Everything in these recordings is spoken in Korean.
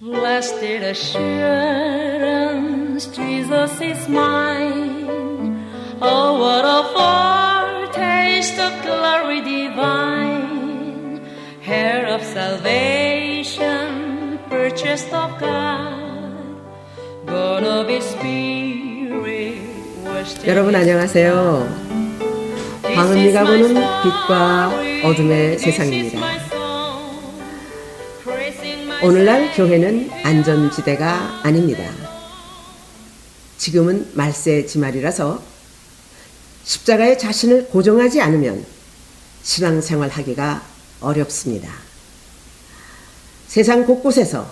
Blessed assurance, Jesus is mine. Oh, what a foretaste of glory divine, hair of salvation, purchased of God, born of His Spirit, 여러분 안녕하세요. is 보는 빛과. 어둠의 세상입니다. 오늘날. 교회는 안전지대가 아닙니다. 지금은 말세 지말이라서 십자가에 자신을 고정하지 않으면 신앙생활 하기가 어렵습니다. 세상 곳곳에서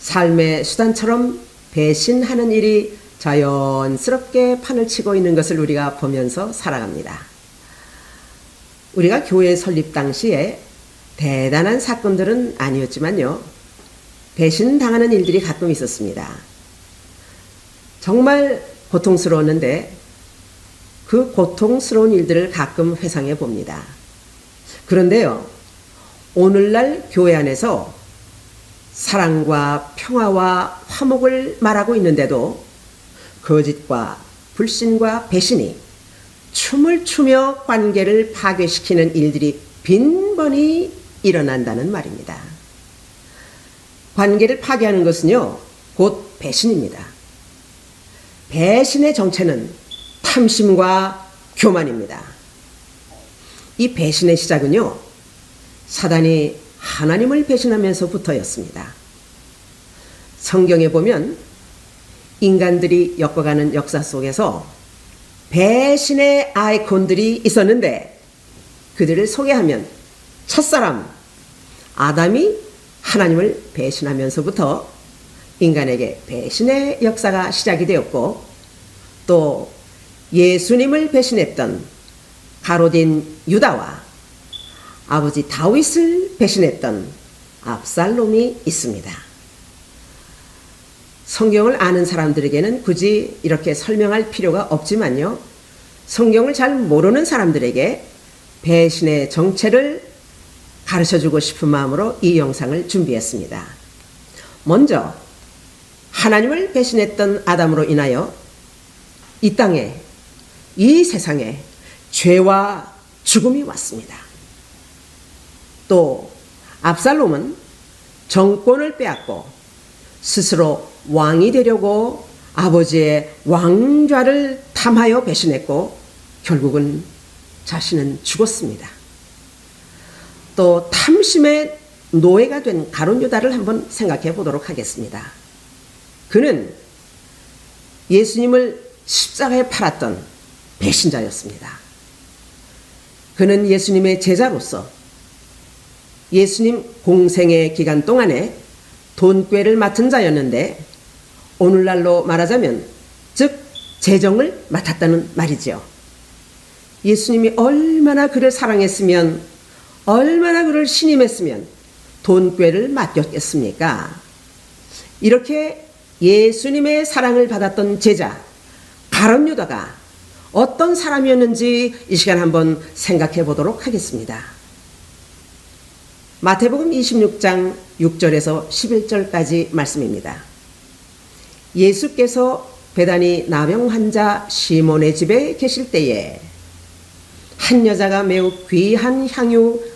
삶의 수단처럼 배신하는 일이 자연스럽게 판을 치고 있는 것을 우리가 보면서 살아갑니다. 우리가 교회 설립 당시에 대단한 사건들은 아니었지만요. 배신 당하는 일들이 가끔 있었습니다. 정말 고통스러웠는데 그 고통스러운 일들을 가끔 회상해 봅니다. 그런데요, 오늘날 교회 안에서 사랑과 평화와 화목을 말하고 있는데도 거짓과 불신과 배신이 춤을 추며 관계를 파괴시키는 일들이 빈번히 일어난다는 말입니다. 관계를 파괴하는 것은요, 곧 배신입니다. 배신의 정체는 탐심과 교만입니다. 이 배신의 시작은요, 사단이 하나님을 배신하면서부터였습니다. 성경에 보면 인간들이 엮어가는 역사 속에서 배신의 아이콘들이 있었는데 그들을 소개하면 첫사람 아담이 하나님을 배신하면서부터 인간에게 배신의 역사가 시작이 되었고 또 예수님을 배신했던 가로딘 유다와 아버지 다윗을 배신했던 압살롬이 있습니다. 성경을 아는 사람들에게는 굳이 이렇게 설명할 필요가 없지만요. 성경을 잘 모르는 사람들에게 배신의 정체를 가르쳐 주고 싶은 마음으로 이 영상을 준비했습니다. 먼저 하나님을 배신했던 아담으로 인하여 이 땅에 이 세상에 죄와 죽음이 왔습니다. 또 압살롬은 정권을 빼앗고 스스로 왕이 되려고 아버지의 왕좌를 탐하여 배신했고 결국은 자신은 죽었습니다. 또 탐심의 노예가 된 가론 유다를 한번 생각해 보도록 하겠습니다. 그는 예수님을 십자가에 팔았던 배신자였습니다. 그는 예수님의 제자로서 예수님 공생의 기간 동안에 돈꾀를 맡은 자였는데 오늘날로 말하자면 즉 재정을 맡았다는 말이지요. 예수님이 얼마나 그를 사랑했으면 얼마나 그를 신임했으면 돈꾀를 맡겼겠습니까? 이렇게 예수님의 사랑을 받았던 제자 가론 유다가 어떤 사람이었는지 이 시간 한번 생각해 보도록 하겠습니다. 마태복음 26장 6절에서 11절까지 말씀입니다. 예수께서 배단이 나병 환자 시몬의 집에 계실 때에 한 여자가 매우 귀한 향유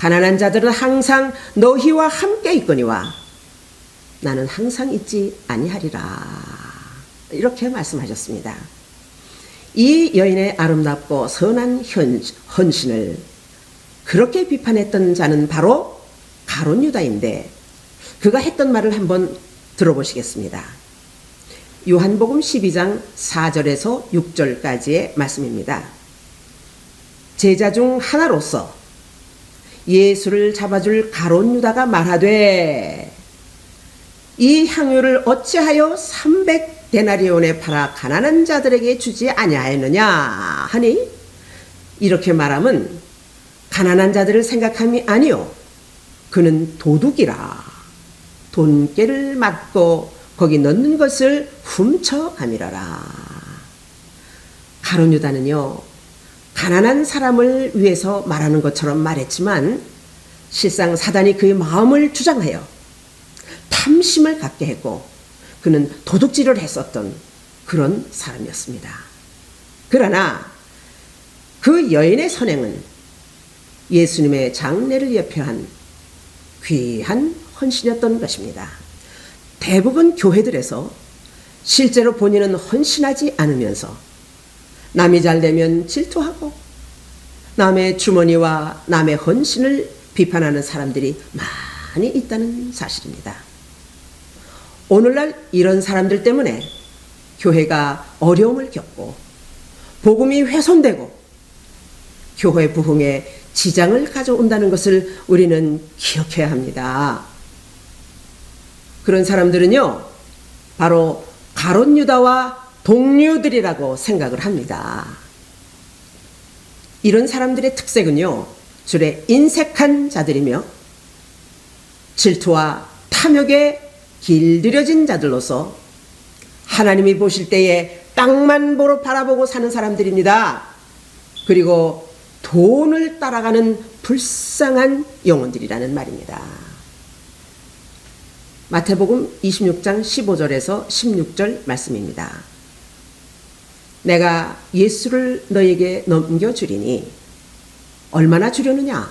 가난한 자들은 항상 너희와 함께 있거니와 나는 항상 있지 아니하리라 이렇게 말씀하셨습니다. 이 여인의 아름답고 선한 현, 헌신을 그렇게 비판했던 자는 바로 가론 유다인데 그가 했던 말을 한번 들어보시겠습니다. 요한복음 12장 4절에서 6절까지의 말씀입니다. 제자 중 하나로서 예수를 잡아줄 가론 유다가 말하되 이 향유를 어찌하여 300 데나리온에 팔아 가난한 자들에게 주지 아니하였느냐? 하니 이렇게 말하면 가난한 자들을 생각함이 아니요 그는 도둑이라. 돈깨를 맞고 거기 넣는 것을 훔쳐 가미러라. 가론 유다는요 가난한 사람을 위해서 말하는 것처럼 말했지만 실상 사단이 그의 마음을 주장하여 탐심을 갖게 했고 그는 도둑질을 했었던 그런 사람이었습니다. 그러나 그 여인의 선행은 예수님의 장례를 예표한 귀한 헌신이었던 것입니다. 대부분 교회들에서 실제로 본인은 헌신하지 않으면서 남이 잘 되면 질투하고 남의 주머니와 남의 헌신을 비판하는 사람들이 많이 있다는 사실입니다. 오늘날 이런 사람들 때문에 교회가 어려움을 겪고 복음이 훼손되고 교회 부흥에 지장을 가져온다는 것을 우리는 기억해야 합니다. 그런 사람들은요, 바로 가론 유다와 동료들이라고 생각을 합니다. 이런 사람들의 특색은요, 줄에 인색한 자들이며 질투와 탐욕에 길들여진 자들로서 하나님이 보실 때에 땅만 보러 바라보고 사는 사람들입니다. 그리고 돈을 따라가는 불쌍한 영혼들이라는 말입니다. 마태복음 26장 15절에서 16절 말씀입니다. 내가 예수를 너에게 넘겨주리니 얼마나 주려느냐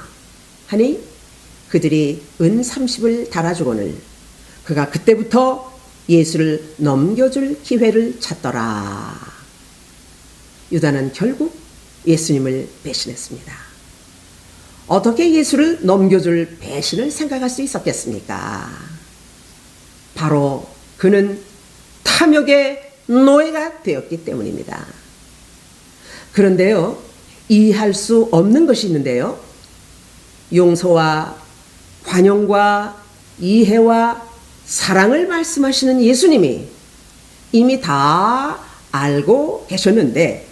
하니 그들이 은 30을 달아주거늘 그가 그때부터 예수를 넘겨줄 기회를 찾더라. 유다는 결국 예수님을 배신했습니다. 어떻게 예수를 넘겨줄 배신을 생각할 수 있었겠습니까? 바로 그는 탐욕의 노예가 되었기 때문입니다. 그런데요, 이해할 수 없는 것이 있는데요. 용서와 관용과 이해와 사랑을 말씀하시는 예수님이 이미 다 알고 계셨는데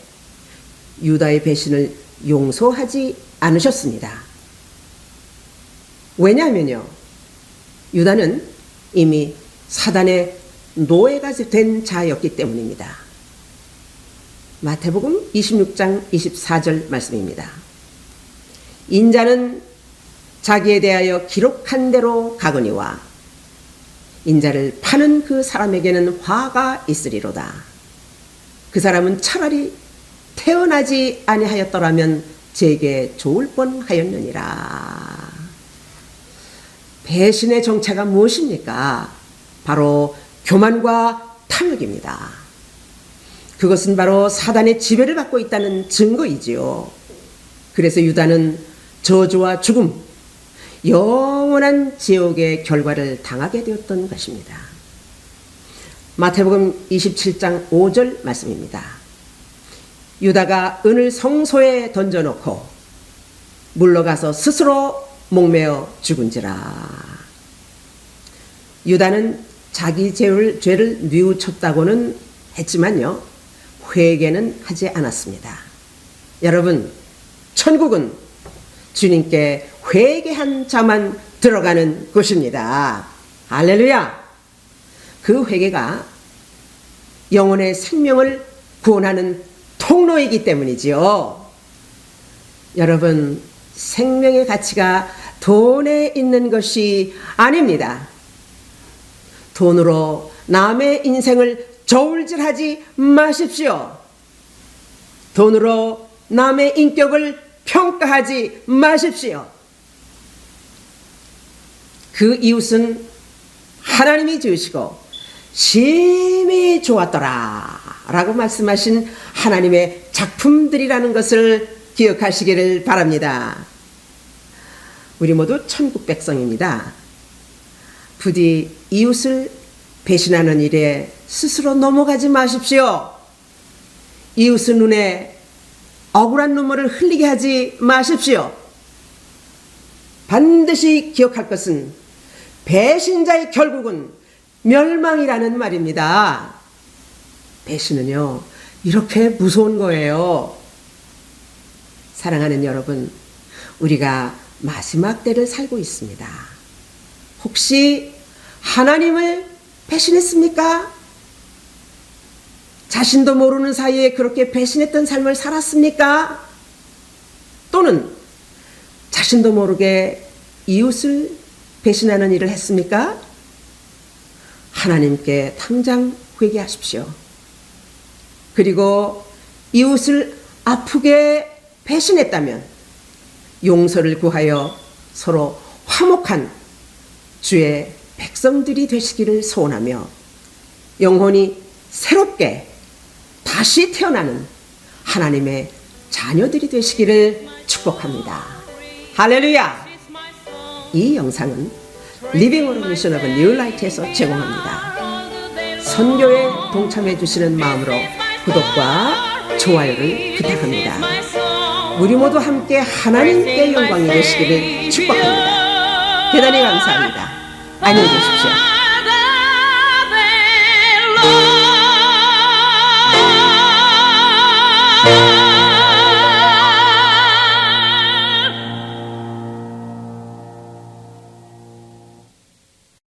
유다의 배신을 용서하지 않으셨습니다. 왜냐하면요. 유다는 이미 사단의 노예가 된 자였기 때문입니다. 마태복음 26장 24절 말씀입니다. 인자는 자기에 대하여 기록한 대로 가거니와 인자를 파는 그 사람에게는 화가 있으리로다. 그 사람은 차라리 태어나지 아니하였더라면 제게 좋을 뻔하였느니라. 배신의 정체가 무엇입니까? 바로 교만과 탐욕입니다. 그것은 바로 사단의 지배를 받고 있다는 증거이지요. 그래서 유다는 저주와 죽음, 영원한 지옥의 결과를 당하게 되었던 것입니다. 마태복음 27장 5절 말씀입니다. 유다가 은을 성소에 던져놓고 물러가서 스스로 목매어 죽은지라. 유다는 자기 죄를, 죄를 뉘우쳤다고는 했지만요, 회개는 하지 않았습니다. 여러분, 천국은 주님께 회개한 자만 들어가는 곳입니다. 할렐루야! 그 회개가 영혼의 생명을 구원하는 통로이기 때문이지요. 여러분, 생명의 가치가 돈에 있는 것이 아닙니다. 돈으로 남의 인생을 저울질하지 마십시오. 돈으로 남의 인격을 평가하지 마십시오. 그 이웃은 하나님이 지으시고 심히 좋았더라 라고 말씀하신 하나님의 작품들이라는 것을 기억하시기를 바랍니다. 우리 모두 천국 백성입니다. 부디 이웃을 배신하는 일에 스스로 넘어가지 마십시오. 이웃의 눈에 억울한 눈물을 흘리게 하지 마십시오. 반드시 기억할 것은 배신자의 결국은 멸망이라는 말입니다. 배신은요, 이렇게 무서운 거예요. 사랑하는 여러분, 우리가 마지막 때를 살고 있습니다. 혹시 하나님을 배신했습니까? 자신도 모르는 사이에 그렇게 배신했던 삶을 살았습니까? 또는 자신도 모르게 이웃을 배신하는 일을 했습니까? 하나님께 당장 회개하십시오. 그리고 이웃을 아프게 배신했다면 용서를 구하여 서로 화목한 주의 백성들이 되시기를 소원하며 영혼이 새롭게 다시 태어나는 하나님의 자녀들이 되시기를 축복합니다. 할렐루야! 이 영상은 리빙 오브 미션 오브 뉴라이트에서 제공합니다. 선교에 동참해 주시는 마음으로 구독과 좋아요를 부탁합니다. 우리 모두 함께 하나님께 영광이 되시기를 축복합니다. 대단히 감사합니다. 안녕히 계십시오.